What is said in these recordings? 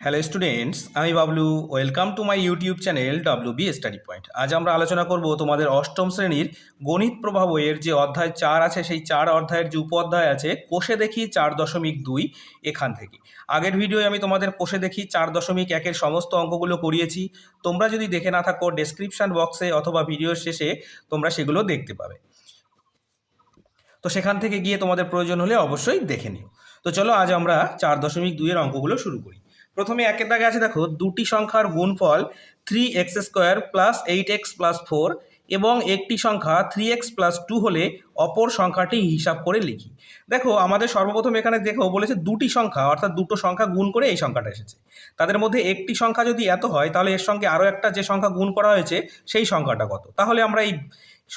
Hello students আমি Bablu. Welcome to my YouTube channel W B study point আজ আমরা আলোচনা করব তোমাদের অষ্টম শ্রেণির গণিত প্রভাব এর যে অধ্যায় চার আছে, সেই চার অধ্যায়ের যে উপ অধ্যায় আছে, কোষে দেখি চার দশমিক দুই এখান থেকে। আগের ভিডিওয়ে আমি তোমাদের কোষে দেখি চার দশমিক একের সমস্ত অঙ্কগুলো করিয়েছি। তোমরা যদি দেখে না থাকো ডেসক্রিপশন বক্সে অথবা ভিডিওর শেষে তোমরা সেগুলো দেখতে পাবে। তো সেখান থেকে গিয়ে তোমাদের প্রয়োজন হলে অবশ্যই দেখে নিও। তো চলো আজ আমরা চার দশমিক দুইয়ের অঙ্কগুলো শুরু করি। প্রথমে একের দাগে আছে, দেখো, দুটি সংখ্যার গুণফল three X square plus eight X plus four এবং একটি সংখ্যা থ্রি এক্স প্লাস টু হলে অপর সংখ্যাটি হিসাব করে লিখি। দেখো, আমাদের সর্বপ্রথম এখানে দেখো বলেছে দুটি সংখ্যা, অর্থাৎ দুটো সংখ্যা গুণ করে এই সংখ্যাটা এসেছে। তাদের মধ্যে একটি সংখ্যা যদি এত হয়, তাহলে এর সঙ্গে আরও একটা যে সংখ্যা গুণ করা হয়েছে, সেই সংখ্যাটা কত? তাহলে আমরা এই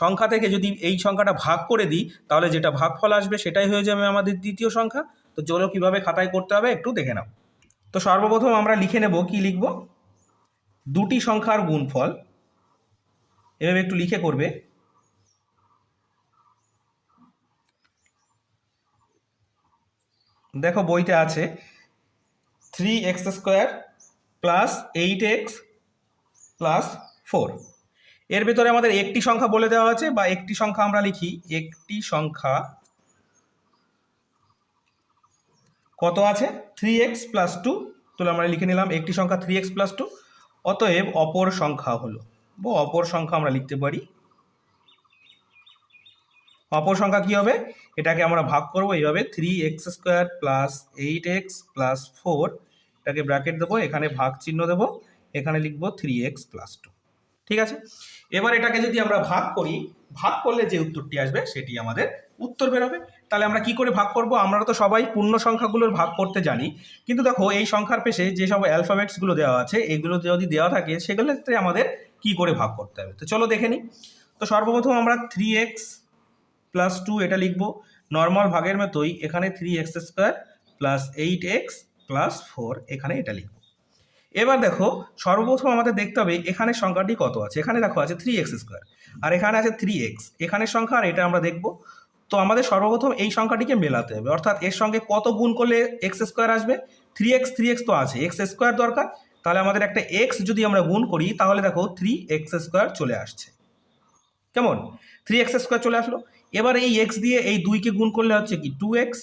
সংখ্যা থেকে যদি এই সংখ্যাটা ভাগ করে দিই, তাহলে যেটা ভাগফল আসবে সেটাই হয়ে যাবে আমাদের দ্বিতীয় সংখ্যা। তো চলো কীভাবে খাতায় করতে হবে একটু দেখে নাও। তো সর্বপ্রথম আমরা লিখে নেব, কি লিখব? দুটি সংখ্যার গুণফল। এভাবে একটু লিখে করবে। দেখো বইতে আছে three X square plus eight X plus four এর ভেতরে আমাদের একটি সংখ্যা বলে দেওয়া আছে বা একটি সংখ্যা আমরা লিখি, একটি সংখ্যা কত আছে? থ্রি এক্স প্লাস টু তাহলে আমরা লিখে নিলাম একটি সংখ্যা থ্রি এক্স প্লাস টু অতএব অপর সংখ্যা হলো। বা, অপর সংখ্যা আমরা লিখতে পারি। অপর সংখ্যা কী হবে? এটাকে আমরা ভাগ করব এইভাবে three X square plus eight X plus four এটাকে ব্র্যাকেট দেবো, এখানে ভাগ চিহ্ন দেবো, এখানে লিখব থ্রি এক্স প্লাস টু ঠিক আছে? এবার এটাকে যদি আমরা ভাগ করি, ভাগ করলে যে উত্তরটি আসবে, সেটি আমাদের উত্তর বেরোবে। তাহলে আমরা কি করে ভাগ করব? আমরা তো সবাই পূর্ণ সংখ্যাগুলোর ভাগ করতে জানি। কিন্তু দেখো, এই সংখ্যার পেশে যে সব অ্যালফাবেটসগুলো দেওয়া আছে, এগুলো যদি দেওয়া থাকে সেগুলোর ক্ষেত্রে আমাদের কি করে ভাগ করতে হবে? তো চলো দেখে নিই তো সর্বপ্রথম আমরা থ্রি এক্স প্লাস টু এটা লিখব। নর্মাল ভাগের মতোই এখানে three X square plus eight X plus four এখানে এটা লিখব। এবার দেখো, সর্বপ্রথম আমাদের দেখতে হবে এখানে সংখ্যাটি কত আছে? এখানে দেখো আছে থ্রি এক্স স্কোয়ার আর এখানে আছে থ্রি এক্স এখানের সংখ্যা আর এটা আমরা দেখব। তো আমাদের সর্বপ্রথম এই সংখ্যাটিকে মেলাতে হবে। অর্থাৎ এর সঙ্গে কত গুণ করলে এক্স স্কোয়ার আসবে? থ্রি এক্স থ্রি এক্স তো আছে। এক্স স্কোয়ার দরকার। তাহলে আমাদের একটা এক্স যদি আমরা গুণ করি, তাহলে দেখো থ্রি এক্স স্কোয়ার চলে আসছে। কেমন? থ্রি এক্স স্কোয়ার চলে আসলো। এবার এই এক্স দিয়ে এই দুইকে গুণ করলে হচ্ছে কি? টু এক্স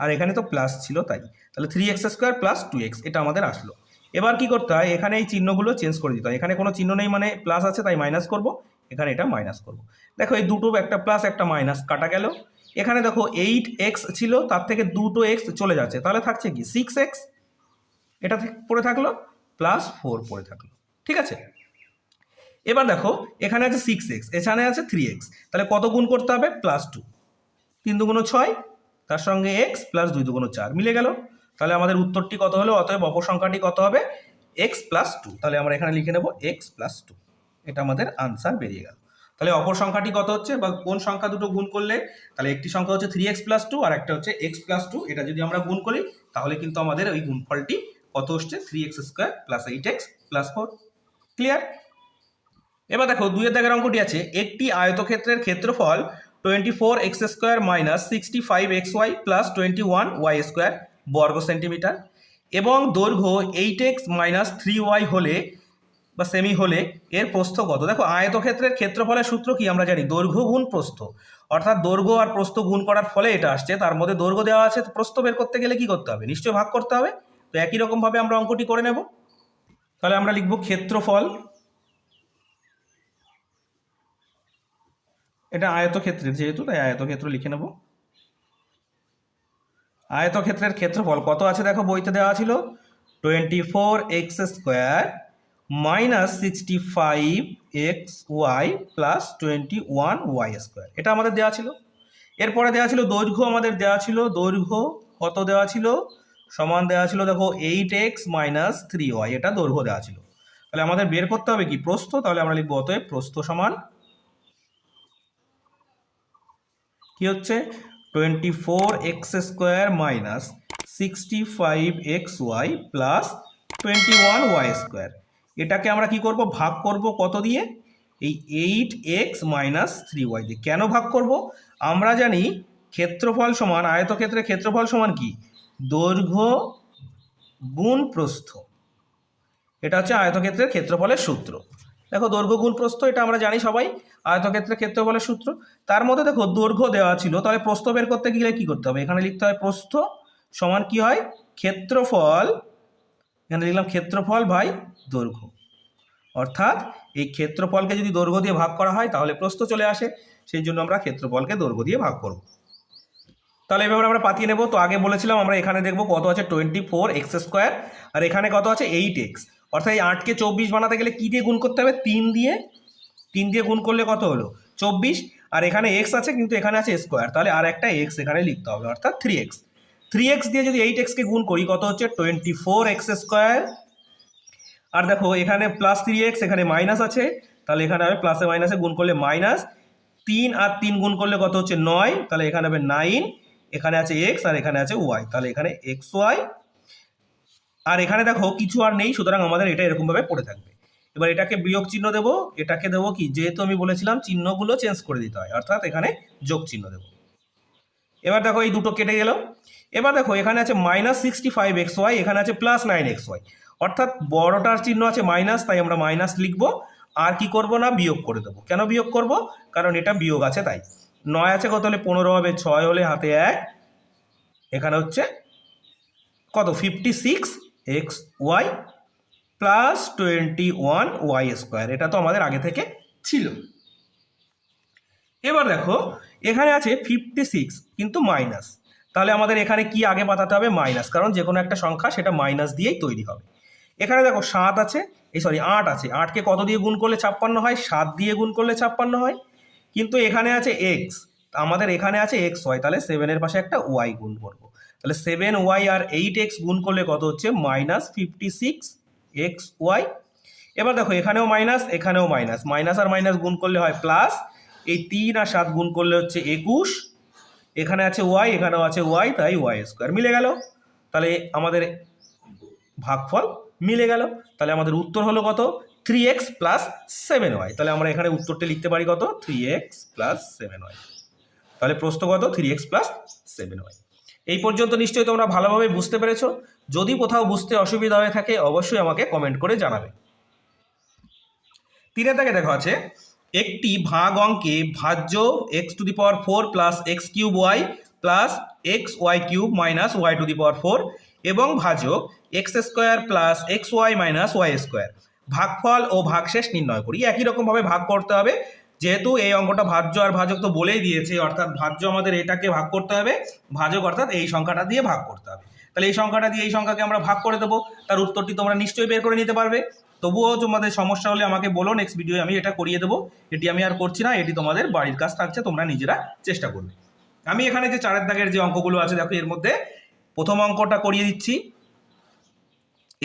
আর এখানে তো প্লাস ছিল তাই। তাহলে three X square plus two X এটা আমাদের আসলো। এবার কি করতে হয়? এখানে এই চিহ্নগুলো চেঞ্জ করে দিতে হয়। এখানে কোনো চিহ্ন নেই মানে প্লাস আছে, তাই মাইনাস করব। এখানে এটা মাইনাস করব। দেখো এই দুটো একটা প্লাস একটা মাইনাস কাটা গেল। এখানে দেখো এইট এক্স ছিল, তার থেকে দুটো এক্স চলে যাচ্ছে। তাহলে থাকছে কি? সিক্স এক্স এটা পড়ে থাকল প্লাস ফোর পড়ে থাকল। ঠিক আছে? এবার দেখো, এখানে আছে সিক্স এক্স এখানে আছে থ্রি এক্স তাহলে কত গুণ করতে হবে? প্লাস টু তিন দুগুণ ছয়, তার সঙ্গে এক্স প্লাস দুই দুগুণ চার। মিলে গেল? তাহলে আমাদের উত্তরটি কত হলো? অতএব অপসংখ্যাটি কত হবে? এক্স প্লাস টু তাহলে আমরা এখানে লিখে নেব এক্স প্লাস টু এটা আমাদের আনসার বেরিয়ে গেল। তাহলে অপর সংখ্যাটি কত হচ্ছে বা কোন সংখ্যা দুটো গুণ করলে? তাহলে একটি সংখ্যা হচ্ছে থ্রি এক্স প্লাস টু আর একটা হচ্ছে এক্স প্লাস টু এটা যদি আমরা গুণ করি, তাহলে কিন্তু আমাদের ওই গুণফলটি কত হচ্ছে three X square plus eight X plus four clear এবার দেখো, দুইয়ের দাগের অঙ্কটি আছে। একটি আয়তক্ষেত্রের ক্ষেত্রফল twenty four X square minus sixty five X Y plus twenty one Y square বর্গ সেন্টিমিটার এবং দৈর্ঘ্য eight X minus three Y হলে বা সেমি হলে এর প্রস্থ কত? দেখো, আয়তক্ষেত্রের ক্ষেত্রফলের সূত্র কি আমরা জানি? দৈর্ঘ্য গুণ প্রস্থ। অর্থাৎ দৈর্ঘ্য আর প্রস্থ গুণ করার ফলে এটা আসছে, তার মধ্যে দৈর্ঘ্য দেওয়া আছে, প্রস্থ বের করতে গেলে কি করতে হবে? নিশ্চয়ই ভাগ করতে হবে। তো একই রকমভাবে আমরা অঙ্কটি করে নেব। তাহলে আমরা লিখব ক্ষেত্রফল। এটা আয়তক্ষেত্রের যেহেতু, তাই আয়তক্ষেত্র লিখে নেব। আয়তক্ষেত্রের ক্ষেত্রফল কত আছে? দেখো, বইতে দেওয়া ছিল twenty four X square minus sixty five X Y plus twenty one Y square এটা আমাদের দেওয়া ছিল। এরপরে দেওয়া ছিল দৈর্ঘ্য, আমাদের দেওয়া ছিল দৈর্ঘ্য, কত দেওয়া ছিল? সমান দেওয়া ছিল, দেখো eight X minus three Y এটা দৈর্ঘ্য দেওয়া ছিল। তাহলে আমাদের বের করতে হবে কি? প্রস্থ, তাহলে আমরা লিখব অতএব প্রস্থ সমান কি হচ্ছে? Twenty four X square minus sixty five X Y plus twenty one Y square এটাকে আমরা কি করব? ভাগ করব কত দিয়ে? এই eight X minus three Y দিয়ে। কেন ভাগ করব? আমরা জানি ক্ষেত্রফল সমান, আয়তক্ষেত্রের ক্ষেত্রফল সমান কি? দৈর্ঘ্য গুণ প্রস্থ। এটা হচ্ছে আয়তক্ষেত্রের ক্ষেত্রফলের সূত্র। দেখো দৈর্ঘ্য গুণ প্রস্থ, এটা আমরা জানি সবাই, আয়তক্ষেত্রের ক্ষেত্রফলের সূত্র। তার মধ্যে দেখো দৈর্ঘ্য দেওয়া ছিল, তাহলে প্রস্থ বের করতে গেলে কি করতে হবে? এখানে লিখতে হয় প্রস্থ সমান কি হয়? ক্ষেত্রফল, এখানে লিখলাম ক্ষেত্রফল বাই দৈর্ঘ্য। অর্থাৎ এই ক্ষেত্রফলকে যদি দৈর্ঘ্য দিয়ে ভাগ করা হয়, তাহলে প্রস্থ চলে আসে। সেই জন্য আমরা ক্ষেত্রফলকে দৈর্ঘ্য দিয়ে ভাগ করব। তাহলে এভাবে আমরা পাতিয়ে নেব। তো আগে বলেছিলাম, আমরা এখানে দেখব কত আছে টোয়েন্টি ফোর এক্স স্কোয়ার, আর এখানে কত আছে এইট এক্স। অর্থাৎ এই আটকে চব্বিশ বানাতে গেলে কী দিয়ে গুণ করতে হবে? তিন দিয়ে। তিন দিয়ে গুণ করলে কত হলো? চব্বিশ। আর এখানে এক্স আছে, কিন্তু এখানে আছে স্কোয়ার। তাহলে আর একটা এক্স এখানে লিখতে হবে, অর্থাৎ থ্রি এক্স। থ্রি এক্স দিয়ে যদি এইট এক্সকে গুণ করি, কত হচ্ছে? টোয়েন্টি ফোর এক্স স্কোয়ার আর দেখো, এখানে প্লাস থ্রি এক্স এখানে মাইনাস আছে। তাহলে এখানে হবে প্লাসে মাইনাসে গুণ করলে মাইনাস তিন আর তিন গুণ করলে কত হচ্ছে নয়? তাহলে এখানে হবে নাইন এখানে আছে এক্স আর এখানে আছে ওয়াই তাহলে এখানে এক্স ওয়াই আর এখানে দেখো, কিছু আর নেই, সুতরাং আমাদের এটা এরকমভাবে পড়ে থাকবে। এবার এটাকে বিয়োগ চিহ্ন দেবো। এটাকে দেবো কি? যেহেতু আমি বলেছিলাম চিহ্নগুলো চেঞ্জ করে দিতে হয়, অর্থাৎ এখানে যোগ চিহ্ন দেবো। এবার দেখো, এই দুটো কেটে গেল। এবার দেখো, এখানে আছে minus sixty five X Y এখানে আছে প্লাস নাইন এক্স ওয়াই অর্থাৎ বড়টার চিহ্ন আছে মাইনাস তাই আমরা মাইনাস লিখব। আর কি করব না, বিয়োগ করে দেবো। কেন বিয়োগ করব? কারণ এটা বিয়োগ আছে তাই। নয় আছে কত হলে? পনেরো হবে। ছয় হলে হাতে এক। এখানে হচ্ছে কত? Fifty six X Y plus twenty one Y square এটা তো আমাদের আগে থেকে ছিল। এবার দেখো, এখানে আছে ফিফটি সিক্স কিন্তু মাইনাস তাহলে আমাদের এখানে কি আগে পাতাতে হবে? মাইনাস কারণ যে কোনো একটা সংখ্যা সেটা মাইনাস দিয়েই তৈরি হবে। এখানে দেখো সাত আছে, এই সরি আট আছে। আটকে কত দিয়ে গুণ করলে ছাপ্পান্ন হয়? সাত দিয়ে গুণ করলে ছাপ্পান্ন হয়। কিন্তু এখানে আছে এক্স আমাদের এখানে আছে এক্স ওয়াই তাহলে সেভেনের পাশে একটা ওয়াই গুণ করব। তাহলে সেভেন ওয়াই আর এইট এক্স গুণ করলে কত হচ্ছে? Minus fifty six X Y এবার দেখো, এখানেও মাইনাস এখানেও মাইনাস মাইনাস আর মাইনাস গুণ করলে হয় প্লাস এই তিন আর সাত গুণ করলে হচ্ছে একুশ। এখানে আছে ওয়াই এখানেও আছে ওয়াই তাই ওয়াই স্কোয়ার মিলে গেল। তাহলে আমাদের ভাগফল মিলে গেল। তাহলে আমাদের উত্তর হলো কত? Three X plus seven Y তাহলে আমরা এখানে উত্তরটা লিখতে পারি কত? Three X plus seven Y তাহলে প্রশ্ন কত? Three X plus seven Y এই পর্যন্ত নিশ্চয়ই তোমরা ভালোভাবে বুঝতে পেরেছ। যদি কোথাও বুঝতে অসুবিধা হয়ে থাকে, অবশ্যই আমাকে কমেন্ট করে জানাবে। তিনের দাগে দেখা আছে, একটি ভাগ অঙ্কে ভাজ্য X to the power four plus X cube Y plus X Y cube minus Y to the power four এবং ভাজক X square plus X Y minus Y square. ভাগফল ও ভাগশেষ নির্ণয় করি। একই রকমভাবে ভাগ করতে হবে। যেহেতু এই অঙ্কটা ভাজ্য আর ভাজক তো বলেই দিয়েছে, অর্থাৎ ভাজ্য আমাদের এটাকে ভাগ করতে হবে, ভাজক অর্থাৎ এই সংখ্যাটা দিয়ে ভাগ করতে হবে। তাহলে এই সংখ্যাটা দিয়ে এই সংখ্যাকে আমরা ভাগ করে দেবো। তার উত্তরটি তোমরা নিশ্চয়ই বের করে নিতে পারবে। তবুও তোমাদের সমস্যা হলে আমাকে বলো নেক্সট ভিডিও আমি এটা করিয়ে দেবো। এটি আমি আর করছি না, এটি তোমাদের বাড়ির কাজ থাকছে, তোমরা নিজেরা চেষ্টা করবে। আমি এখানে যে চারের দাগের যে অঙ্কগুলো আছে, দেখো এর মধ্যে প্রথম অঙ্কটা করিয়ে দিচ্ছি।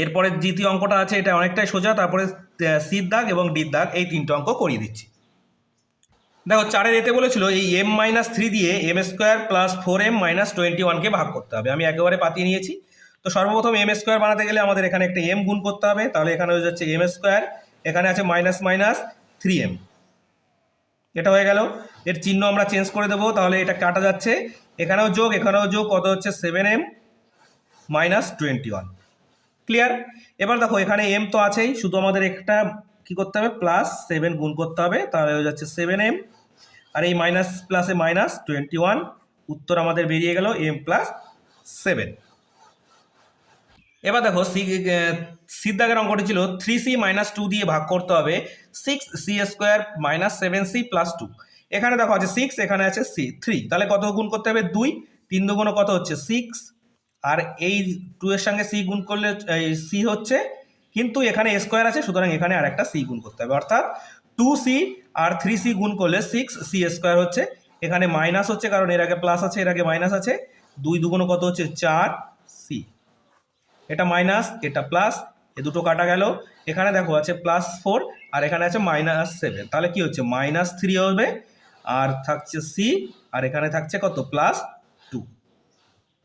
এরপরে দ্বিতীয় অঙ্কটা আছে, এটা অনেকটাই সোজা, তারপরে সির দাগ এবং ডির দাগ, এই তিনটে অঙ্ক করিয়ে দিচ্ছি। দেখো, চারের এতে বলেছিল, এই এম মাইনাস থ্রি দিয়ে M square plus four M minus twenty ওয়ানকে ভাগ করতে হবে। আমি একেবারে পাতিয়ে নিয়েছি। তো সর্বপ্রথম এম স্কোয়ার বানাতে গেলে আমাদের এখানে একটা এম গুণ করতে হবে। তাহলে এখানে হয়ে যাচ্ছে এম স্কোয়ার এখানে আছে মাইনাস মাইনাস থ্রি এম এটা হয়ে গেল। এর চিহ্ন আমরা চেঞ্জ করে দেবো। তাহলে এটা কাটা যাচ্ছে। এখানেও যোগ এখানেও যোগ, কত হচ্ছে? Seven M minus twenty one clear এবার দেখো, এখানে এম তো আছেই, শুধু আমাদের একটা কি করতে হবে? প্লাস সেভেন গুণ করতে হবে, তাহলে হয়ে যাচ্ছে সেভেন এম আর এই মাইনাস প্লাসে মাইনাস টোয়েন্টি ওয়ান উত্তর আমাদের বেরিয়ে গেল এম প্লাস সেভেন এবার দেখো, সি সিদ্ধাগের অঙ্কটি ছিল থ্রি সি মাইনাস টু দিয়ে ভাগ করতে হবে six C square minus seven C plus two এখানে দেখো আছে সিক্স এখানে আছে সি থ্রি তাহলে কত গুণ করতে হবে? দুই। তিন দুগুণ কত হচ্ছে? সিক্স আর এই টু এর সঙ্গে সি গুণ করলে সি হচ্ছে কিন্তু এখানে স্কোয়ার আছে, সুতরাং এখানে আর একটা সি গুণ করতে হবে। অর্থাৎ টু সি আর থ্রি সি গুণ করলে সিক্স সি স্কোয়ার হচ্ছে। এখানে মাইনাস হচ্ছে কারণ এর আগে প্লাস আছে, এর আগে মাইনাস আছে। দুই দুগুণ কত হচ্ছে? চার সি এটা মাইনাস এটা প্লাস এ দুটো কাটা গেল। এখানে দেখো আছে প্লাস ফোর আর এখানে আছে মাইনাস সেভেন তাহলে কি হচ্ছে? মাইনাস থ্রি হবে, আর থাকছে সি আর এখানে থাকছে কত? প্লাস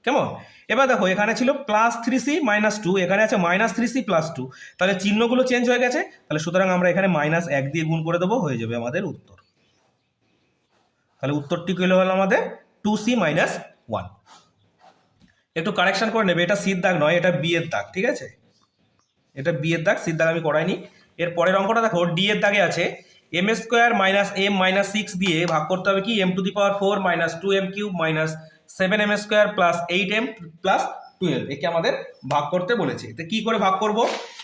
কেমন? এবার দেখো, এখানে ছিল plus three C minus two এখানে আছে minus three C plus two তাহলে চিহ্নগুলো চেঞ্জ হয়ে গেছে, তাহলে সুতরাং আমরা এখানে মাইনাস এক দিয়ে গুণ করে দেবো, হয়ে যাবে আমাদের উত্তর। তাহলে উত্তরটি কী হলো আমাদের? টু সি মাইনাস ওয়ান একটু কারেকশন করে নেবে, এটা সির দাগ নয়, এটা বি এর দাগ, ঠিক আছে? এটা বি এর দাগ, সির দাগ আমি করাইনি। এর পরের অঙ্কটা দেখো ডি এর দাগে আছে M square minus M minus six দিয়ে ভাগ করতে হবে কি? M to the power four minus two M cube minus seven M square plus eight M plus twelve একে আমাদের ভাগ করতে বলেছে। তো কি করে ভাগ করব?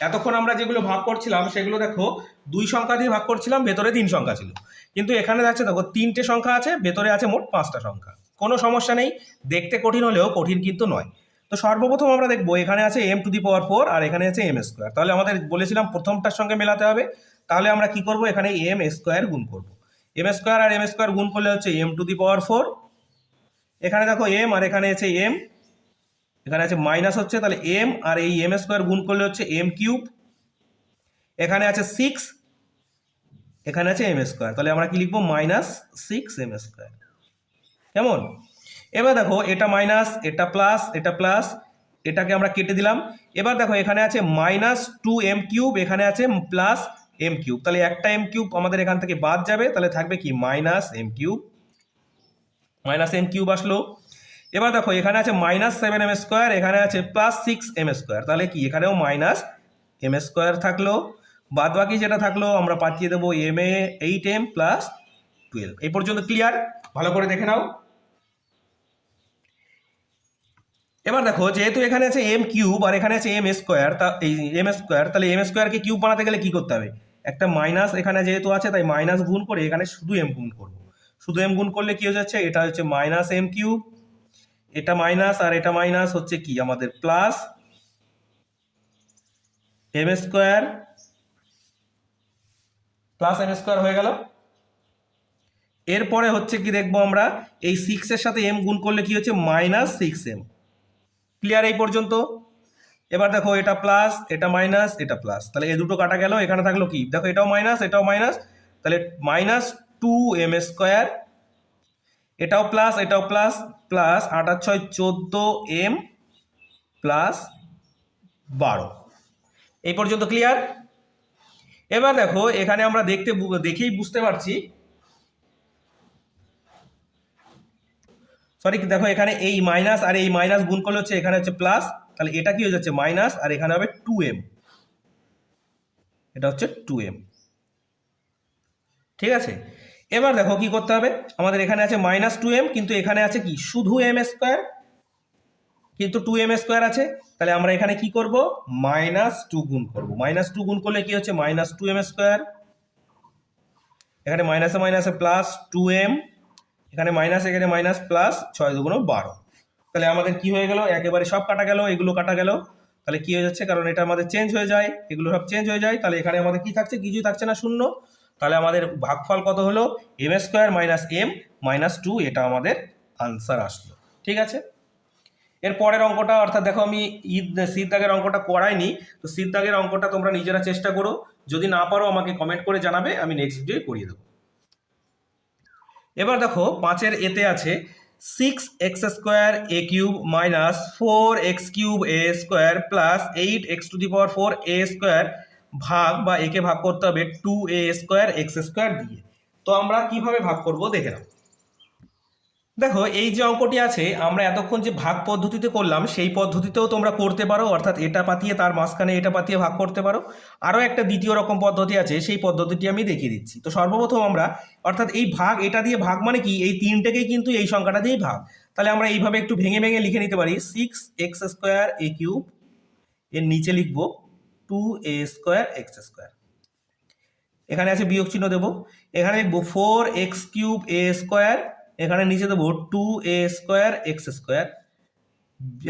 এতক্ষণ আমরা যেগুলো ভাগ করছিলাম, সেগুলো দেখো, দুই সংখ্যা দিয়ে ভাগ করছিলাম, ভেতরে তিন সংখ্যা ছিল। কিন্তু এখানে যাচ্ছে দেখো, তিনটে সংখ্যা আছে, ভেতরে আছে মোট পাঁচটা সংখ্যা। কোনো সমস্যা নেই, দেখতে কঠিন হলেও কঠিন কিন্তু নয়। তো সর্বপ্রথম আমরা দেখব, এখানে আছে M to the power four আর এখানে আছে এম স্কোয়ার তাহলে আমাদের বলেছিলাম প্রথমটার সঙ্গে মেলাতে হবে। তাহলে আমরা কি করব? এখানে এম স্কোয়ার গুণ করব। এম স্কোয়ার আর এম স্কোয়ার গুণ করলে হচ্ছে M to the power four এখানে দেখো এম আর এখানে আছে এম এখানে আছে মাইনাস হচ্ছে, তাহলে এম আর এই এম স্কোয়ার গুণ করলে হচ্ছে এম কিউব এখানে আছে সিক্স এখানে আছে এম স্কোয়ার তাহলে আমরা কি লিখব? মাইনাস সিক্স এম স্কোয়ার কেমন? এবার দেখো, এটা মাইনাস এটা প্লাস এটা প্লাস এটাকে আমরা কেটে দিলাম। এবার দেখো, এখানে আছে মাইনাস টু এম কিউব এখানে আছে প্লাস এম কিউব তাহলে একটা এম কিউব আমাদের এখান থেকে বাদ যাবে, তাহলে থাকবে কি? Minus M cube minus M cube আসলো। এবার দেখো, এখানে আছে মাইনাস সেভেন এম স্কোয়ার এখানে আছে প্লাস সিক্স এম স্কোয়ার তাহলে কি? এখানেও মাইনাস এম স্কোয়ার থাকল। বাদ বাকি যেটা থাকল, আমরা পাঠিয়ে দেবো এম এ এইট এম প্লাস টুয়েলভ এই পর্যন্ত ক্লিয়ার ভালো করে দেখে নাও। এবার দেখো, যেহেতু এখানে আছে এম কিউব আর এখানে আছে এম স্কোয়ার তা এই এম স্কোয়ার তাহলে এম স্কোয়ারকে কিউব বানাতে গেলে কি করতে হবে? একটা মাইনাস এখানে যেহেতু আছে, তাই মাইনাস গুণ করে এখানে শুধু এম গুণ করব। শুধু এম গুণ করলে কি হয়ে যাচ্ছে? এটা হচ্ছে মাইনাস এম কিউব এটা মাইনাস আর এটা মাইনাস হচ্ছে কি? আমাদের plus M square plus M square হয়ে গেল। এরপরে হচ্ছে কি দেখব আমরা? এই সিক্সের সাথে এম গুণ করলে কি হচ্ছে? মাইনাস সিক্স এম ক্লিয়ার এই পর্যন্ত? এবার দেখো, এটা প্লাস এটা মাইনাস এটা প্লাস তাহলে এই দুটো কাটা গেল, এখানে থাকল কি? দেখো, এটাও মাইনাস এটাও মাইনাস তাহলে মাইনাস টু এম স্কোয়ার এটাও প্লাস এটাও প্লাস প্লাস আর ছয় চোদ্দ এম প্লাস বারো। এই পর্যন্ত ক্লিয়ার এবার দেখো, এখানে আমরা দেখতে দেখেই বুঝতে পারছি। সরি দেখো এখানে এই মাইনাস আর এই মাইনাস গুণ করলে হচ্ছে এখানে হচ্ছে প্লাস তাহলে এটা কি হয়ে যাচ্ছে মাইনাস আর এখানে হবে টু এম এটা হচ্ছে টু এম ঠিক আছে? এবার দেখো কি করতে হবে? আমাদের এখানে আছে মাইনাস টু এম কিন্তু এখানে আছে কি? শুধু এম স্কোয়ার কিন্তু টু এম স্কোয়ার আছে। তাহলে আমরা এখানে কি করব? মাইনাস টু গুণ করব। মাইনাস টু গুণ করলে কি হচ্ছে? মাইনাস টু এম স্কোয়ার এখানে মাইনাসে মাইনাসে প্লাস টু এম এখানে মাইনাস এখানে মাইনাস প্লাস ছয় দুগুণ বারো। তাহলে আমাদের কি হয়ে গেল? একেবারে সব কাটা গেল, এগুলো কাটা গেল। তাহলে কি হয়ে যাচ্ছে? কারণ এটা আমাদের চেঞ্জ হয়ে যায়, এগুলো সব চেঞ্জ হয়ে যায়। তাহলে এখানে আমাদের কি থাকছে? কিছুই থাকছে না, শূন্য। তাহলে আমাদের ভাগফল কত হলো? M square minus M minus two এটা আমাদের আনসার আসলো। ঠিক আছে? এর পরের অঙ্কটা, অর্থাৎ দেখো আমি ঈদ শীত দাগের অঙ্কটা করাইনি, তো শীত দাগের অঙ্কটা তোমরা নিজেরা চেষ্টা করো। যদি না পারো, আমাকে কমেন্ট করে জানাবে, আমি নেক্সট ডে করিয়ে দেবো। এবার দেখো, পাঁচের এতে আছে six X square A cube minus four X cube A square plus eight X to the power four A square ভাগ বা একে ভাগ করতে হবে two A square X square দিয়ে তো আমরা কীভাবে ভাগ করব দেখে নাও। দেখো, এই যে অঙ্কটি আছে, আমরা এতক্ষণ যে ভাগ পদ্ধতিতে করলাম, সেই পদ্ধতিতেও তোমরা করতে পারো, অর্থাৎ এটা পাতিয়ে তার মাঝখানে এটা পাতিয়ে ভাগ করতে পারো। আরও একটা দ্বিতীয় রকম পদ্ধতি আছে, সেই পদ্ধতিটি আমি দেখিয়ে দিচ্ছি। তো সর্বপ্রথম আমরা, অর্থাৎ এই ভাগ, এটা দিয়ে ভাগ মানে কি? এই তিনটেকেই কিন্তু এই সংখ্যাটা দিয়েই ভাগ। তাহলে আমরা এইভাবে একটু ভেঙে ভেঙে লিখে নিতে পারি six X square A cube এর নিচে লিখব। Two A square X square এখানে আছে বিয়োগ চিহ্ন দেবো। এখানে লিখব four X cube A square এখানে নিচে দেবো two A square X square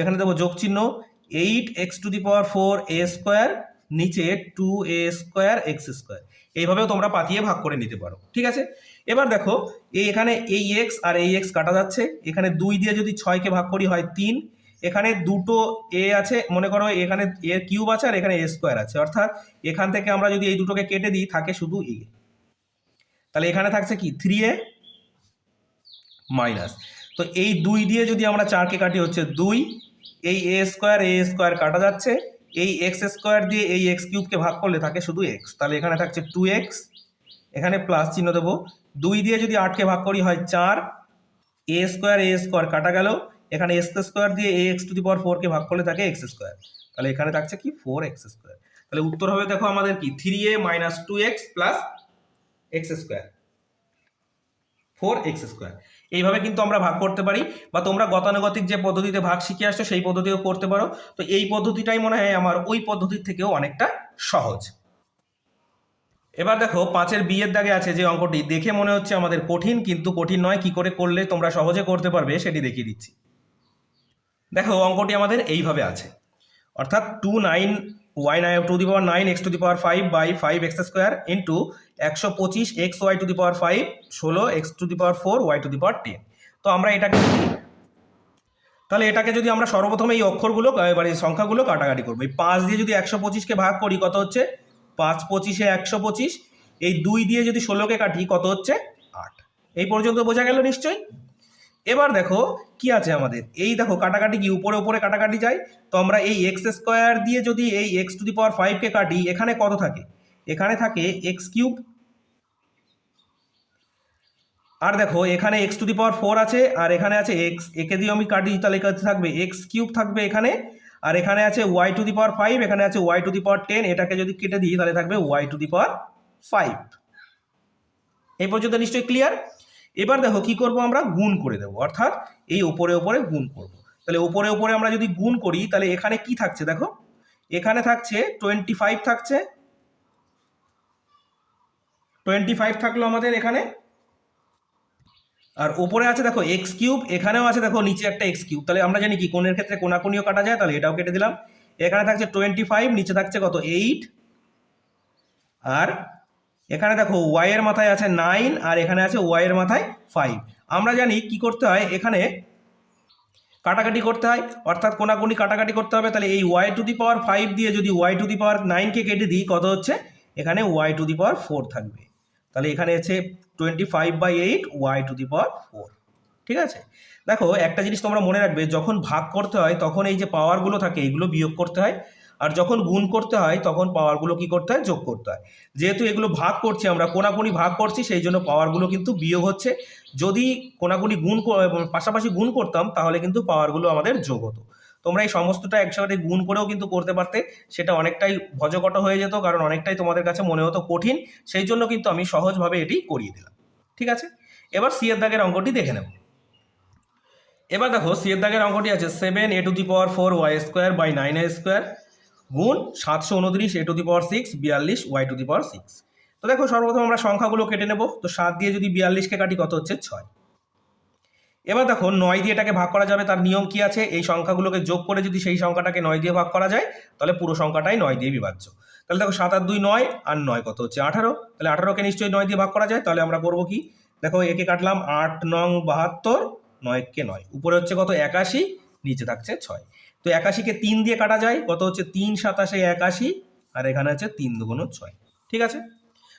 এখানে দেবো যোগ চিহ্ন eight X to the power four A square নিচে two A square X square এইভাবেও তোমরা পাতিয়ে ভাগ করে নিতে পারো। ঠিক আছে? এবার দেখো, এই এখানে এই এক্স আর এই এক্স কাটা যাচ্ছে। এখানে দুই দিয়ে যদি ছয়কে ভাগ করি হয় তিন। এখানে দুটো এ আছে, মনে করো এখানে এ কিউব আছে আর এখানে এ স্কোয়ার আছে। অর্থাৎ এখান থেকে আমরা যদি এই দুটোকে কেটে দিই, থাকে শুধু এ তাহলে এখানে থাকছে কি? থ্রি এ মাইনাস তো এই দুই দিয়ে যদি আমরা চারকে কাটি হচ্ছে দুই, এই এ স্কোয়ার এ স্কোয়ার কাটা যাচ্ছে। এই এক্স স্কোয়ার দিয়ে এই এক্স কিউবকে ভাগ করলে থাকে শুধু এক্স তাহলে এখানে থাকছে টু এক্স এখানে প্লাস চিহ্ন দেবো। দুই দিয়ে যদি আটকে ভাগ করি হয় চার এ স্কোয়ার এ স্কোয়ার কাটা গেল। এখানে এক্স স্কোয়ার দিয়ে এ এক্স টু দি পাওয়ার ফোরকে ভাগ করলে থাকে এক্স স্কোয়ার তাহলে এখানে থাকছে কি? ফোর এক্স স্কোয়ার তাহলে উত্তর হবে দেখো আমাদের কি? Three A minus two X plus X square four X square এইভাবে কিন্তু আমরা ভাগ করতে পারি বা তোমরা গতানুগতিক যে পদ্ধতিতে ভাগ শিখে আসছো সেই পদ্ধতিও করতে পারো। তো এই পদ্ধতিটাই মনে হয় আমার ওই পদ্ধতির থেকেও অনেকটা সহজ। এবার দেখো পাঁচের বিয়ের দাগে আছে যে অঙ্কটি। দেখে মনে হচ্ছে আমাদের কঠিন, কিন্তু কঠিন নয়। কি করে করলে তোমরা সহজে করতে পারবে সেটি দেখিয়ে দিচ্ছি। দেখো অঙ্কটি আমাদের এইভাবে আছে। অর্থাৎ two nine Y nine to the power nine X to the power five by five X square into একশো পঁচিশ X Y to the power five ষোলো X to the power four Y to the power ten তো আমরা এটাকে তাহলে এটাকে যদি আমরা সর্বপ্রথম এই অক্ষরগুলো মানে সংখ্যাগুলো কাটাকাটি করব। এই পাঁচ দিয়ে যদি একশো পঁচিশকে ভাগ করি, কত হচ্ছে? পাঁচ পঁচিশে একশো পঁচিশ। এই দুই দিয়ে যদি ষোলোকে কাটি, কত হচ্ছে? আট। এই পর্যন্ত বোঝা গেল নিশ্চয়ই? এবার দেখো কি আছে আমাদের। এই দেখো কাটাকাটি কি? উপরে উপরে কাটাকাটি যায় তো আমরা এই এক্স স্কোয়ার দিয়ে যদি এই এক্স টু দি পাওয়ার ফাইভকে কাটি, এখানে কত থাকে? এখানে থাকে এক্স কিউব আর দেখো এখানে X to the power four আছে, আর এখানে আছে এক্স একে দিয়ে আমি কাটি, তাহলে থাকবে এক্স কিউব থাকবে এখানে। আর এখানে আছে Y to the power five এখানে আছে Y to the power ten এটাকে যদি কেটে দিই, তাহলে থাকবে Y to the power five এই পর্যন্ত নিশ্চয়ই ক্লিয়ার এবার দেখো কি করব আমরা? গুণ করে দেবো। অর্থাৎ এই ওপরে ওপরে গুণ করব। তাহলে ওপরে ওপরে আমরা যদি গুণ করি, তাহলে এখানে কি থাকছে দেখো? এখানে থাকছে টোয়েন্টি ফাইভ থাকছে। টোয়েন্টি ফাইভ থাকল আমাদের এখানে। আর ওপরে আছে দেখো এক্স কিউব এখানেও আছে দেখো নিচে একটা এক্স কিউব তাহলে আমরা জানি কি, কোণের ক্ষেত্রে কোনাকুনিও কাটা যায়, তাহলে এটাও কেটে দিলাম। এখানে থাকছে টোয়েন্টি ফাইভ নিচে থাকছে কত? এইট আর এখানে দেখো ওয়াই এর মাথায় আছে নাইন আর এখানে আছে ওয়াই এর মাথায় ফাইভ আমরা জানি কি করতে হয়? এখানে কাটাকাটি করতে হয়। অর্থাৎ কোনাকুনি কাটাকাটি করতে হবে। তাহলে এই Y to the power five দিয়ে যদি ওয়াই টু দি পাওয়ার নাইনকে কেটে দিই, কত হচ্ছে? এখানে Y to the power four থাকবে। তাহলে এখানে আছে twenty five by eight Y to the power four ঠিক আছে? দেখো, একটা জিনিস তোমরা মনে রাখবে, যখন ভাগ করতে হয়, তখন এই যে পাওয়ারগুলো থাকে, এগুলো বিয়োগ করতে হয়। আর যখন গুণ করতে হয়, তখন পাওয়ারগুলো কি করতে হয়? যোগ করতে হয়। যেহেতু এগুলো ভাগ করছি, আমরা কোনাকুনি ভাগ করছি, সেই জন্য পাওয়ারগুলো কিন্তু বিয়োগ হচ্ছে। যদি কোনাকুনি গুণ পাশাপাশি গুণ করতাম, তাহলে কিন্তু পাওয়ারগুলো আমাদের যোগ হতো। তোমরা এই সমস্তটা একসাথে গুণ করেও কিন্তু করতে পারতে। সেটা অনেকটাই ভজকট হয়ে যেত, কারণ অনেকটাই তোমাদের কাছে মনে হতো কঠিন। সেই জন্য কিন্তু আমি সহজভাবে এটি করিয়ে দিলাম। ঠিক আছে? এবার সি এর দাগের অঙ্কটি দেখে নেব। এবার দেখো সি এর দাগের অঙ্কটি আছে seven A to the power four Y square by nine A square গুণ সাতশো উনত্রিশ, A to the power six, বিয়াল্লিশ, Y to the power six. তো দেখো সর্বপ্রথম আমরা সংখ্যাগুলো কেটে নেব। তো সাত দিয়ে যদি বিয়াল্লিশকে কাটি, কত হচ্ছে? ছয়। এবার দেখো নয় দিয়ে এটাকে ভাগ করা যাবে, তার নিয়ম কি আছে? এই সংখ্যাগুলোকে যোগ করে যদি সেই সংখ্যাটাকে নয় দিয়ে ভাগ করা যায়, তাহলে পুরো সংখ্যাটাই নয় দিয়ে বিভাজ্য। তাহলে দেখো সাত আর দুই, নয় আর নয় কত হচ্ছে? আঠারো। তাহলে আঠারোকে নিশ্চয়ই নয় দিয়ে ভাগ করা যায়, তাহলে আমরা করব কি? দেখো একে কাটলাম আট, নং, বাহাত্তর, নয়কে নয়। উপরে হচ্ছে কত? একাশি, নিচে থাকছে ছয়। তো একাশিকে তিন দিয়ে কাটা যায়, কত হচ্ছে তিন সাতাশে একাশি, আর এখানে হচ্ছে তিন দুগুণ ছয়, ঠিক আছে?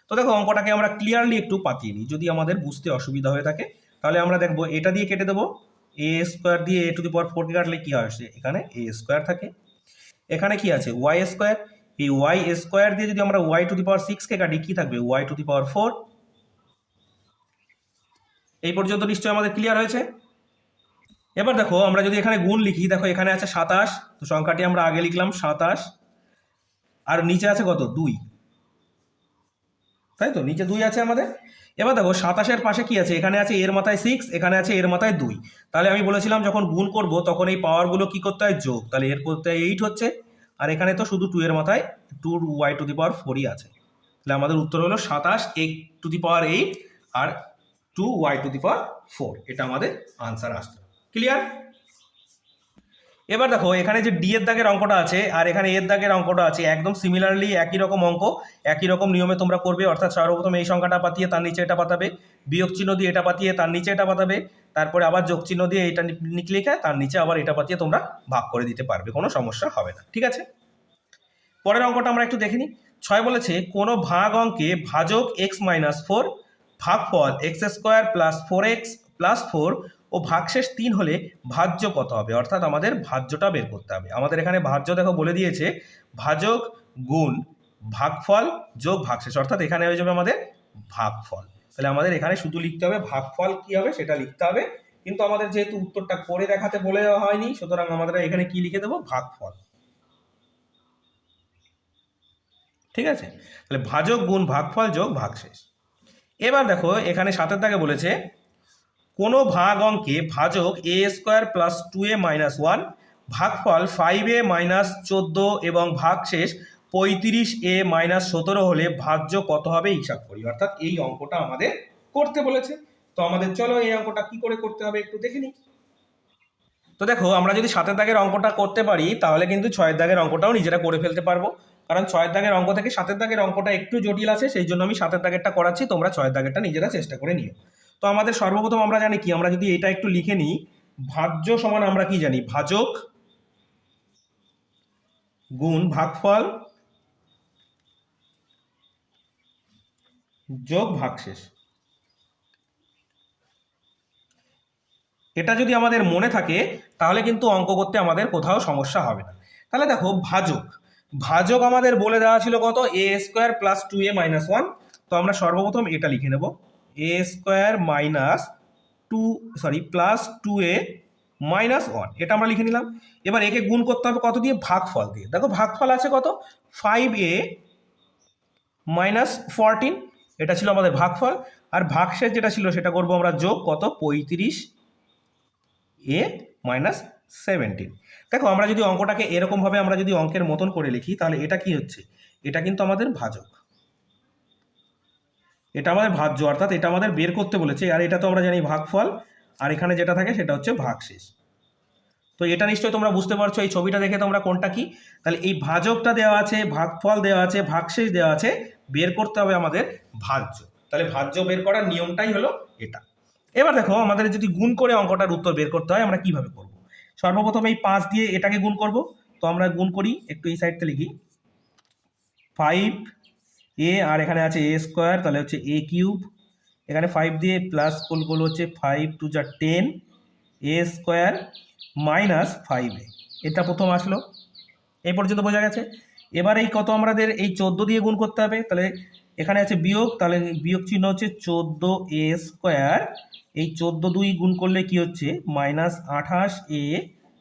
তো দেখো অঙ্কটাকে আমরা ক্লিয়ারলি একটু পাতিয়ে নিই, যদি আমাদের বুঝতে অসুবিধা হয়ে থাকে, তাহলে আমরা দেখব এটা দিয়ে কেটে দেবো এ স্কোয়ার দিয়ে এ টু দি পাওয়ার ফোরকে কাটলে কী আসছে এখানে এ স্কোয়ার থাকে। এখানে কি আছে? ওয়াই স্কোয়ার এই ওয়াই স্কোয়ার দিয়ে যদি আমরা ওয়াই টু দি পাওয়ার সিক্সকে কাটি, কী থাকবে? Y to the power four এই পর্যন্ত নিশ্চয়ই আমাদের ক্লিয়ার হয়েছে। এবার দেখো, আমরা যদি এখানে গুণ লিখি, দেখো এখানে আছে সাতাশ, তো সংখ্যাটি আমরা আগে লিখলাম সাতাশ, আর নিচে আছে কত? দুই। তাই তো? নিচে দুই আছে আমাদের? এবার দেখো, সাতাশের পাশে কি আছে? এখানে আছে এর মাথায় সিক্স এখানে আছে এর মাথায় দুই। তাহলে আমি বলেছিলাম যখন গুণ করব, তখন এই পাওয়ারগুলো কি করতে হয়? যোগ। তাহলে এর করতে হয় এইট হচ্ছে, আর এখানে তো শুধু টু এর মাথায় two Y to the power ফোরই আছে। তাহলে আমাদের উত্তর হলো সাতাশ eight to the power eight R two Y to the power four এটা আমাদের আনসার আসছে ক্লিয়ার এবার দেখো, এখানে যে ডি এর দাগের অঙ্কটা আছে আর এখানে এর দাগের অঙ্কটা আছে, একদম সিমিলারলি একই রকম অঙ্ক, একই রকম নিয়মে তোমরা করবে। অর্থাৎ সর্বপ্রথম এই সংখ্যাটা পাতিয়ে তার নিচে এটা পাতাবে, বিয়োগ চিহ্ন দিয়ে এটা পাতিয়ে তার নিচে এটা পাতাবে, তারপরে আবার যোগ চিহ্ন দিয়ে এটা লিখে তার নিচে আবার এটা পাতিয়ে তোমরা ভাগ করে দিতে পারবে, কোনো সমস্যা হবে না, ঠিক আছে? পরের অঙ্কটা আমরা একটু দেখে নিই। ছয় বলেছে, কোনো ভাগ অঙ্কে ভাজক এক্স মাইনাস ফোর ভাগফল X square plus four X plus four ও ভাগশেষ তিন হলে ভাজ্য কত হবে? অর্থাৎ আমাদের ভাজ্যটা বের করতে হবে। আমাদের এখানে ভাজ্য দেখো বলে দিয়েছে, ভাজক গুণ ভাগফল যোগ ভাগশেষ। অর্থাৎ এখানে হয়ে যাবে আমাদের ভাগফল। তাহলে আমাদের এখানে শুধু লিখতে হবে ভাগফল কি হবে, সেটা লিখতে হবে। কিন্তু আমাদের যেহেতু উত্তরটা করে দেখাতে বলে দেওয়া হয়নি, সুতরাং আমাদের এখানে কি লিখে দেবো? ভাগফল। ঠিক আছে? তাহলে ভাজক গুণ ভাগফল যোগ ভাগশেষ। এবার দেখো, এখানে সাতের দাগে বলেছে কোনো ভাগ অঙ্কে ভাজক A square plus two A minus one ভাগফল ফাইভ এ মাইনাস চোদ্দ এবং ভাগশেষ পঁয়ত্রিশ এ মাইনাস সতেরো হলে ভাজ্য কত হবে? হিসাব করি। অর্থাৎ এই অঙ্কটা আমাদের করতে বলেছে। তো আমাদের চলো এই অঙ্কটা কি করে করতে হবে একটু দেখে নিই। তো দেখো, আমরা যদি সাতের দাগের অঙ্কটা করতে পারি, তাহলে কিন্তু ছয়ের দাগের অঙ্কটাও নিজেরা করে ফেলতে পারব। কারণ ছয়ের দাগের অঙ্ক থেকে সাতের দাগের অঙ্কটা একটু জটিল আছে, সেই জন্য আমি সাতের দাগেরটা করাচ্ছি, তোমরা ছয়ের দাগেরটা নিজেরা চেষ্টা করে নিও। তো আমাদের সর্বপ্রথম আমরা জানি কি? আমরা যদি এটা একটু লিখে নিই, ভাজ্য সমান আমরা কি জানি? ভাজক গুণ ভাগফল যোগ ভাগশেষ। এটা যদি আমাদের মনে থাকে, তাহলে কিন্তু অঙ্ক করতে আমাদের কোথাও সমস্যা হবে না। তাহলে দেখো, ভাজক। ভাজক আমাদের বলে দেওয়া ছিল কত? A square plus two A minus one তো আমরা সর্বপ্রথম এটা লিখে নেব। A square minus two sorry plus two A minus one এটা আমরা লিখে নিলাম। এবার একে গুণ করতে হবে কত দিয়ে? ভাগফল দিয়ে। দেখো ভাগফল আছে কত? ফাইভ এ মাইনাস ফরটিন এটা ছিল আমাদের ভাগফল। আর ভাগশেষ যেটা ছিল, সেটা করব আমরা যোগ কত? পঁয়ত্রিশ এ মাইনাস সেভেন্টিন দেখো, আমরা যদি অঙ্কটাকে এরকমভাবে আমরা যদি অঙ্কের মতন করে লিখি, তাহলে এটা কি হচ্ছে? এটা কিন্তু আমাদের ভাজক। এটা আমাদের ভাজ্য, অর্থাৎ এটা আমাদের বের করতে বলেছে, আর এটা তো আমরা জানি ভাগফল, আর এখানে যেটা থাকে সেটা হচ্ছে ভাগশেষ। তো এটা নিশ্চয়ই তোমরা বুঝতে পারছ, এই ছবিটা দেখে তোমরা কোনটা কি? তাহলে এই ভাজকটা দেওয়া আছে, ভাগফল দেওয়া আছে, ভাগশেষ দেওয়া আছে, বের করতে হবে আমাদের ভাজ্য। তাহলে ভাজ্য বের করার নিয়মটাই হলো এটা। এবার দেখো, আমাদের যদি গুণ করে অঙ্কটার উত্তর বের করতে হয়, আমরা কীভাবে করব? সর্বপ্রথম এই পাঁচ দিয়ে এটাকে গুণ করব। তো আমরা গুণ করি, একটু এই সাইডটা লিখি। ফাইভ এ আর এখানে আছে এ স্কোয়ার তাহলে হচ্ছে এ কিউব এখানে ফাইভ দিয়ে প্লাস করলে হচ্ছে ফাইভ টু যা ten A square minus five এটা প্রথম আসলো। এই পর্যন্ত বোঝা গেছে। এবার এই কত আমাদের এই চোদ্দ দিয়ে গুণ করতে হবে, তাহলে এখানে আছে বিয়োগ, তাহলে বিয়োগ চিহ্ন হচ্ছে চোদ্দ এ স্কোয়ার এই চোদ্দ দুই গুণ করলে কি হচ্ছে? মাইনাস আঠাশ এ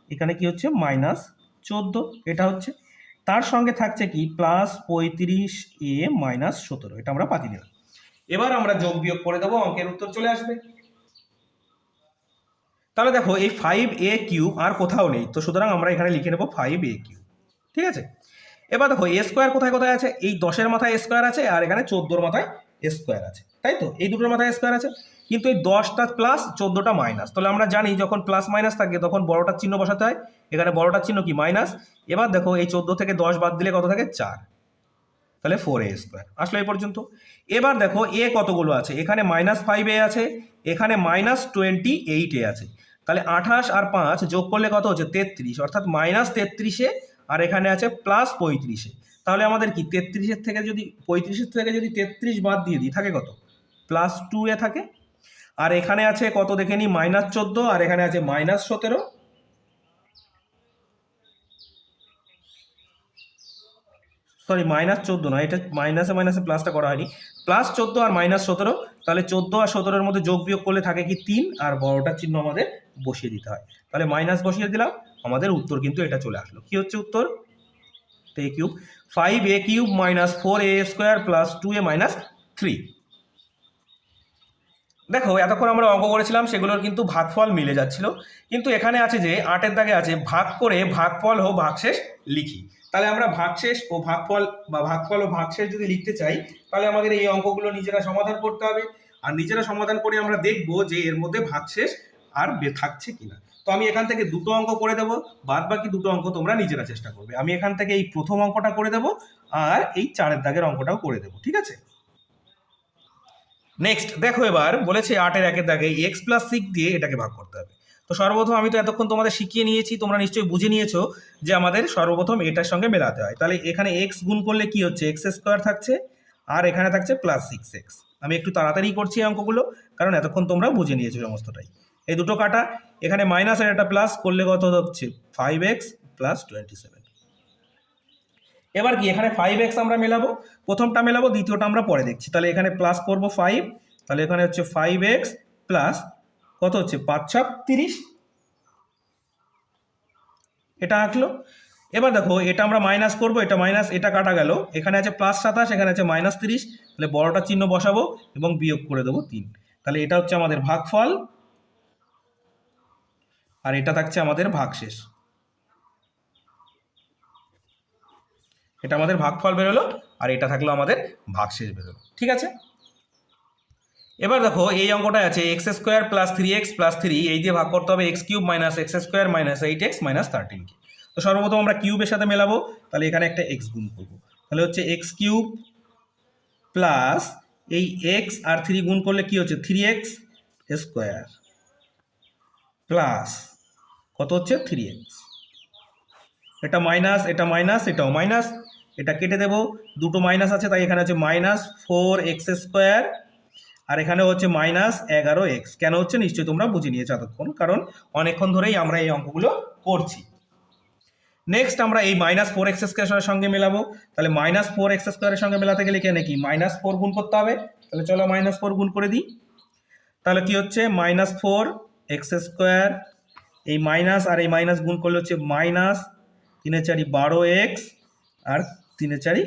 এখানে কি হচ্ছে? মাইনাস চোদ্দ। এটা হচ্ছে তার সঙ্গে থাকছে কি? প্লাস পঁয়ত্রিশ এ মাইনাস সতেরো। এটা আমরা পাতি নিলাম। এবার আমরা যোগ বিয়োগ করে দেবো, অঙ্কের উত্তর চলে আসবে। তাহলে দেখো, এই ফাইভ এ কিউব আর কোথাও নেই। তো সুতরাং আমরা এখানে লিখে নেব ফাইভ এ কিউব ঠিক আছে? এবার দেখো এ স্কোয়ার কোথায় কোথায় আছে? এই দশের মাথায় স্কোয়ার আছে, আর এখানে চোদ্দোর মাথায় স্কোয়ার আছে। তাই তো? এই দুটোর মাথায় স্কোয়ার আছে। কিন্তু এই দশটা প্লাস চোদ্দোটা মাইনাস তাহলে আমরা জানি যখন প্লাস মাইনাস থাকে, তখন বড়টার চিহ্ন বসাতে হয়। এখানে বড়টার চিহ্ন কি? মাইনাস এবার দেখো, এই চোদ্দ থেকে দশ বাদ দিলে কত থাকে? চার। তাহলে ফোর এ স্কোয়ার আসলো এই পর্যন্ত। এবার দেখো এ কতগুলো আছে? এখানে মাইনাস ফাইভ এ আছে, এখানে মাইনাস টোয়েন্টি এইট এ আছে। তাহলে আঠাশ আর পাঁচ যোগ করলে কত হচ্ছে? তেত্রিশ। অর্থাৎ মাইনাস তেত্রিশে, আর এখানে আছে প্লাস পঁয়ত্রিশে। তাহলে আমাদের কি? তেত্রিশের থেকে যদি, পঁয়ত্রিশের থেকে যদি তেত্রিশ বাদ দিয়ে দিই, থাকে কত? প্লাস টু এ থাকে। আর এখানে আছে কত দেখে নিই মাইনাস চোদ্দ, আর এখানে আছে মাইনাস সতেরো। সরি মাইনাস চোদ্দ না এটা মাইনাসে মাইনাসে প্লাসটা করা হয়নি। প্লাস চোদ্দ আর মাইনাস সতেরো, তাহলে চোদ্দ আর সতেরোর মধ্যে যোগ বিয়োগ করলে থাকে কি তিন, আর বড়টার চিহ্ন আমাদের বসিয়ে দিতে হয়। তাহলে মাইনাস বসিয়ে দিলাম, আমাদের উত্তর কিন্তু এটা চলে আসলো। কি হচ্ছে উত্তর? A cube five A cube minus four A square plus two A minus three দেখো, এতক্ষণ আমরা অঙ্ক করেছিলাম, সেগুলোর কিন্তু ভাগফল মিলে যাচ্ছিল। কিন্তু এখানে আছে যে, আটের দাগে আছে, ভাগ করে ভাগফল ও ভাগশেষ লিখি। তাহলে আমরা ভাগশেষ ও ভাগফল বা ভাগফল ও ভাগশেষ যদি লিখতে চাই, তাহলে আমাদের এই অঙ্কগুলো নিজেরা সমাধান করতে হবে। আর নিজেরা সমাধান করে আমরা দেখব যে, এর মধ্যে ভাগশেষ আর থাকছে কিনা। তো আমি এখান থেকে দুটো অঙ্ক করে দেবো বাদ বাকি দুটো অঙ্ক তোমরা নিজেরা চেষ্টা করবে। আমি এখান থেকে এই প্রথম অঙ্কটা করে দেবো, আর এই চারের দাগের অঙ্কটাও করে দেবো, ঠিক আছে? নেক্সট দেখো এবার বলেছে আটের একের দাগে এক্স প্লাস সিক্স দিয়ে এটাকে ভাগ করতে হবে। তো সর্বপ্রথম আমি তো এতক্ষণ তোমাদের শিখিয়ে নিয়েছি, তোমরা নিশ্চয়ই বুঝে নিয়েছো যে আমাদের সর্বপ্রথম এটার সঙ্গে মেলাতে হয়। তাহলে এখানে এক্স গুণ করলে কি হচ্ছে? এক্স স্কোয়ার থাকছে আর এখানে থাকছে প্লাস সিক্স এক্স আমি একটু তাড়াতাড়ি করছি এই অঙ্কগুলো, কারণ এতক্ষণ তোমরা বুঝে নিয়েছো সমস্তটাই। এই দুটো কাটা, এখানে মাইনাস আর একটা প্লাস করলে কত হচ্ছে? Five X plus twenty seven এবার কি, এখানে ফাইভ এক্স আমরা মেলাবো, প্রথমটা মেলাবো, দ্বিতীয়টা আমরা পরে দেখছি। তাহলে এখানে প্লাস করব ফাইভ তাহলে এখানে হচ্ছে ফাইভ এক্স প্লাস কত হচ্ছে? পাঁচ ছাপ তিরিশ। এটা আঁকলো। এবার দেখো, এটা আমরা মাইনাস করব, এটা মাইনাস এটা কাটা গেল। এখানে আছে প্লাস সাতাশ, এখানে আছে মাইনাস তিরিশ। তাহলে বড়টা চিহ্ন বসাবো এবং বিয়োগ করে দেবো তিন। তাহলে এটা হচ্ছে আমাদের ভাগফল, আর এটা থাকছে আমাদের ভাগশেষ। এটা আমাদের ভাগফল বেরোলো আর এটা থাকল আমাদের ভাগশেষ বেরোলো। ঠিক আছে? এবার দেখো, এই অঙ্কটা আছে X square plus three X plus three এই দিয়ে ভাগ করতে হবে X cube minus X square minus eight X minus থার্টিনকে তো সর্বপ্রথম আমরা কিউবের সাথে মেলাবো, তাহলে এখানে একটা এক্স গুণ করব। তাহলে হচ্ছে এক্স কিউব প্লাস এই এক্স আর থ্রি গুণ করলে কি হচ্ছে? থ্রি এক্স স্কোয়ার প্লাস কত হচ্ছে? থ্রি এক্স এটা মাইনাস এটা মাইনাস এটাও মাইনাস এটা কেটে দেব। দুটো মাইনাস আছে, তাই এখানে হচ্ছে মাইনাস ফোর এক্স স্কোয়ার আর এখানে হচ্ছে মাইনাস এগারো এক্স কেন হচ্ছে? নিশ্চয়ই তোমরা বুঝে নিয়েছো এতক্ষণ, কারণ অনেকক্ষণ ধরেই আমরা এই অঙ্কগুলো করছি। নেক্সট আমরা এই মাইনাস ফোর এক্স স্কোয়ারের সঙ্গে মেলাবো। তাহলে মাইনাস ফোর এক্স স্কোয়ারের সঙ্গে মেলাতে গেলে কেন কি? মাইনাস ফোর গুণ করতে হবে। তাহলে চলো মাইনাস ফোর গুণ করে দিই। তাহলে কি হচ্ছে? মাইনাস ফোর এক্স স্কোয়ার এই মাইনাস আর এই মাইনাস গুণ করলে হচ্ছে মাইনাস তিনে চারি বারো এক্স আর তিনে চারি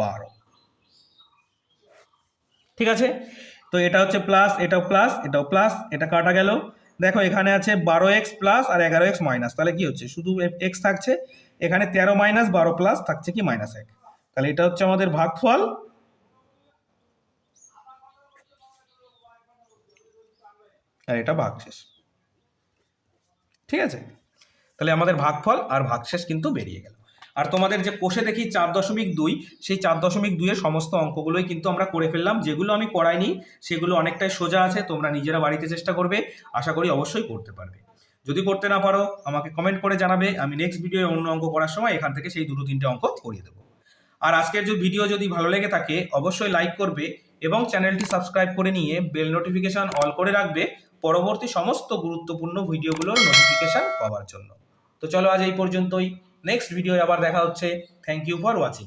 বারো। ঠিক আছে? তো এটা হচ্ছে প্লাস এটাও প্লাস এটাও প্লাস এটা কাটা গেল। দেখো এখানে আছে বারো এক্স প্লাস আর এগারো এক্স মাইনাস তাহলে কি হচ্ছে? শুধু এক্স থাকছে, এখানে তেরো মাইনাস বারো প্লাস থাকছে কি মাইনাস এক। তাহলে এটা হচ্ছে আমাদের ভাগফল। আর এটা ভাগশেষ। ঠিক আছে? তাহলে আমাদের ভাগফল আর ভাগশেষ কিন্তু বেরিয়ে গেল। আর তোমাদের যে কোষে দেখি চার দশমিক দুই, সেই চার দশমিক দুইয়ের সমস্ত অঙ্কগুলোই কিন্তু আমরা করে ফেললাম। যেগুলো আমি করাইনি, সেগুলো অনেকটাই সোজা আছে, তোমরা নিজেরা বাড়িতে চেষ্টা করবে, আশা করি অবশ্যই করতে পারবে। যদি করতে না পারো, আমাকে কমেন্ট করে জানাবে, আমি নেক্সট ভিডিও অন্য অঙ্ক করার সময় এখান থেকে সেই দুটো তিনটে অঙ্ক করিয়ে দেবো। আর আজকের যে ভিডিও যদি ভালো লেগে থাকে, অবশ্যই লাইক করবে এবং চ্যানেলটি সাবস্ক্রাইব করে নিয়ে বেল নোটিফিকেশন অল করে রাখবে পরবর্তী সমস্ত গুরুত্বপূর্ণ ভিডিওগুলোর নোটিফিকেশন পাওয়ার জন্য। তো চলো আজ এই পর্যন্তই। নেক্সট ভিডিও আবার দেখা হচ্ছে। Thank you for watching